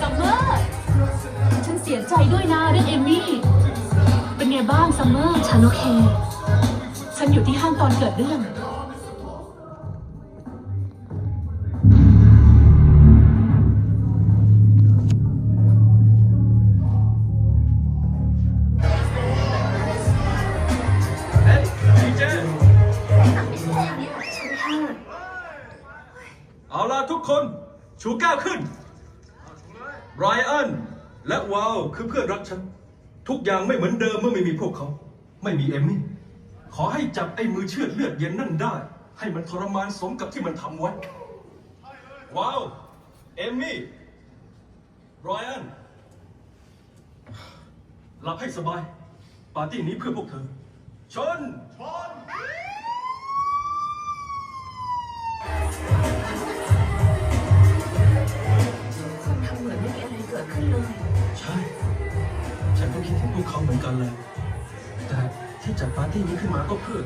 ซัมเมอร์ ฉันเสียใจด้วยนะเรื่องเอมี่ เป็นไงบ้างซัมเมอร์ ฉันโอเค ฉันอยู่ที่ห้างตอนเกิดเรื่อง เอาล่ะทุกคน ชูก้าวขึ้นไรอันและวาวคือเพื่อนรักฉัน ทุกอย่างไม่เหมือนเดิมเมื่อไม่มีพวกเขา ไม่มีเอมมี่ ขอให้จับไอ้มือเชือดเลือดเย็นนั่นได้ ให้มันทรมานสมกับที่มันทำไว้ว้าวเอมมี่ไรอันหลับให้สบาย ปาร์ตี้นี้เพื่อพวกเธอ ชนค พวกเขาเหมือนกันแหละแต่ที่จัดปาร์ตี้นี้ขึ้นมาก็เพื่อ